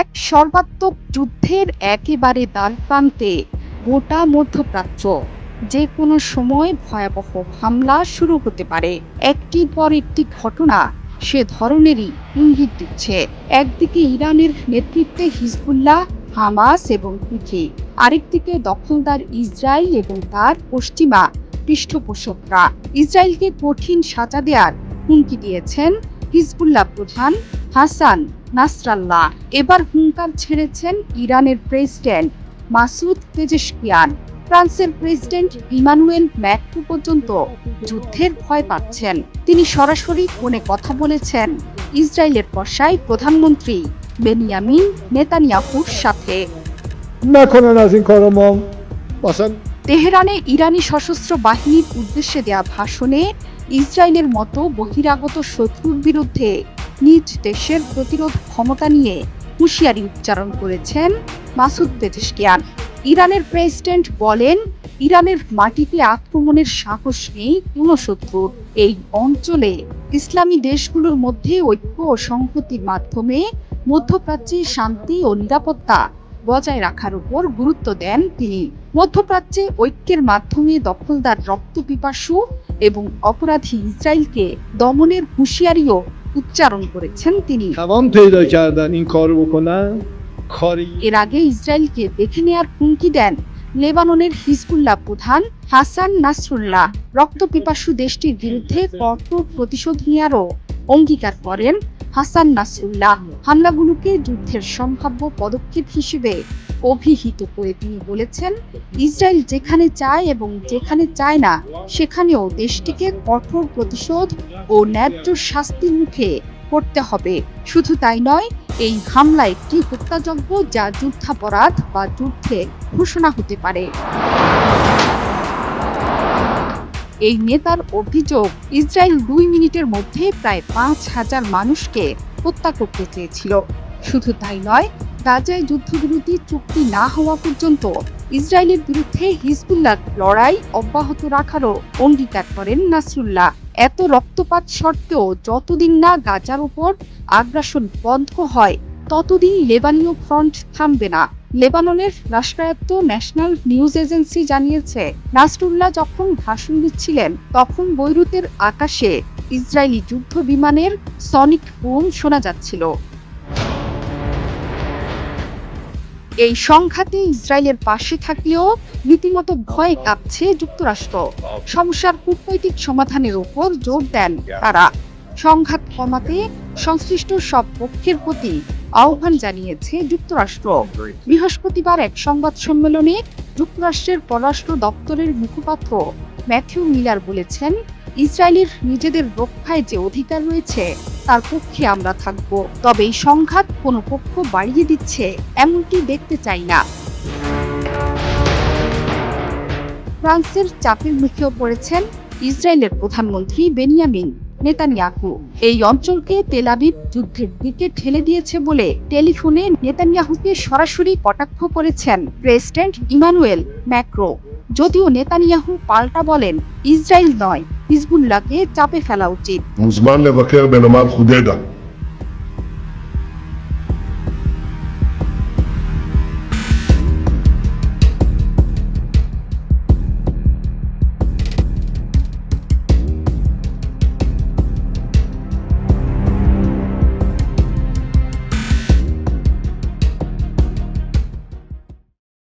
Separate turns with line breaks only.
এক সর্বাত্মক যুদ্ধের একেবারে প্রান্তে গোটা মধ্যপ্রাচ্য যে কোনো সময় ভয়াবহ হামলা শুরু হতে পারে একটি পর একটি ঘটনা সে ধরনেরই ইঙ্গিত দিচ্ছে একদিকে ইরানের নেতৃত্বে হিজবুল্লাহ হামাস এবং হুথি আরেকদিকে দখলদার ইসরায়েল এবং তার পশ্চিমা পৃষ্ঠপোষকরা ইসরায়েলকে কঠিন সাজা দেওয়ার হুমকি দিয়েছেন হিজবুল্লাহ প্রধান হাসান নাসরাল্লাহ এবার হুঙ্কার ছেড়েছেন ইরানের প্রেসিডেন্ট মাসুদ তেজেশকিয়ান ফ্রান্সের প্রেসিডেন্ট ইমানুয়েল ম্যাক্রু পর্যন্ত যুদ্ধের ভয় পাচ্ছেন তিনি সরাসরি ফোনে কথা বলেছেন ইসরায়েলের পশায় প্রধানমন্ত্রী বেনিয়ামিন নেতানিয়াহুর সাথে তেহরানে ইরানি সশস্ত্র বাহিনীর উদ্দেশ্যে দেয়া ভাষণে ইসরায়েলের মতো বহিরাগত শত্রুর বিরুদ্ধে নিজ দেশের প্রতিরোধ ক্ষমতা নিয়ে হুঁশিয়ারি উচ্চারণ করেছেন মাসুদ পেজিশকিয়ান ইরানের প্রেসিডেন্ট বলেন ইরানের মাটিতে আক্রমণের সাহস নেই কোনো শত্রুর এই অঞ্চলে ইসলামী দেশগুলোর মধ্যে ঐক্য ও সংহতির মাধ্যমে মধ্যপ্রাচ্যে শান্তি ও নিরাপত্তা বজায় রাখার উপর গুরুত্ব দেন তিনি মধ্যপ্রাচ্যে ঐক্যের মাধ্যমে দখলদার রক্তপিপাসু এবং অপরাধী ইসরায়েলকে দমনের হুঁশিয়ারিও উচ্চারণ করেছেন তিনি এর আগে ইসরায়েলকে দেখে নেয়ার হুমকি দেন লেবাননের হিজবুল্লাহ প্রধান হাসান নাসরুল্লাহ রক্তপিপাসু দেশটির বিরুদ্ধে কঠোর প্রতিশোধ নেয়ারও অঙ্গীকার করেন হাসান নাসিউল্লাহ হামলাগুলোকে যুদ্ধের সম্ভাব্য পদক্ষেপ হিসেবে অভিহিত করে তিনি বলেছেন ইসরায়েল যেখানে চায় এবং যেখানে চায় না সেখানেও দেশটিকে কঠোর প্রতিশোধ ও ন্যায্য শাস্তির মুখে করতে হবে শুধু তাই নয় এই হামলা একটি হত্যাযজ্ঞ যা যুদ্ধাপরাধ বা যুদ্ধে ঘোষণা হতে পারে এই নেতার অভিযোগ ইসরায়েল দুই মিনিটের মধ্যে প্রায় পাঁচ হাজার মানুষকে হত্যা করতে চেয়েছিল শুধু তাই নয় গাজায় যুদ্ধবিরতি চুক্তি না হওয়া পর্যন্ত ইসরায়েলের বিরুদ্ধে হিজবুল্লার লড়াই অব্যাহত রাখারও অঙ্গীকার করেন নাসরুল্লাহ এত রক্তপাত সত্ত্বেও যতদিন না গাজার উপর আগ্রাসন বন্ধ হয় ততদিন লেবানীয় ফ্রন্ট থামবে না লেবাননের রাষ্ট্রায়ত্ত ন্যাশনাল নিউজ এজেন্সি জানিয়েছে নাসরুল্লাহ যখন ভাষণ দিচ্ছিলেন তখন বৈরুতের আকাশে ইসরায়েলি যুদ্ধ বিমানের সনিক বোম শোনা যাচ্ছিল এই সংঘাতে ইসরায়েলের পাশে থাকলেও রীতিমতো ভয়ে কাঁপছে যুক্তরাষ্ট্র সমস্যার কূটনৈতিক সমাধানের উপর জোর দেন তারা সংঘাত কমাতে সংশ্লিষ্ট সব পক্ষের প্রতি আহ্বান জানিয়েছে যুক্তরাষ্ট্র বৃহস্পতিবার এক সংবাদ সম্মেলনে যুক্তরাষ্ট্রের পররাষ্ট্র দপ্তরের মুখপাত্র ম্যাথিউ মিলার বলেছেন ইসরায়েলের নিজেদের রক্ষায় যে অধিকার রয়েছে তার পক্ষে আমরা থাকব তবে এই সংঘাত কোনো পক্ষ বাড়িয়ে দিচ্ছে এমনটি দেখতে চাই না ফ্রান্সের চাপের মুখেও পড়েছেন ইসরায়েলের প্রধানমন্ত্রী বেনিয়ামিন নেতানিয়াহু এই অঞ্চলকে তেলাবিব যুদ্ধের দিকে ঠেলে দিয়েছে বলে টেলিফোনে নেতানিয়াহুকে সরাসরি কটাক্ষ করেছেন প্রেসিডেন্ট ইমানুয়েল ম্যাক্রো যদিও নেতানিয়াহু পাল্টা বলেন ইসরায়েল নয় হিজবুল্লাহকে চাপে ফেলা উচিত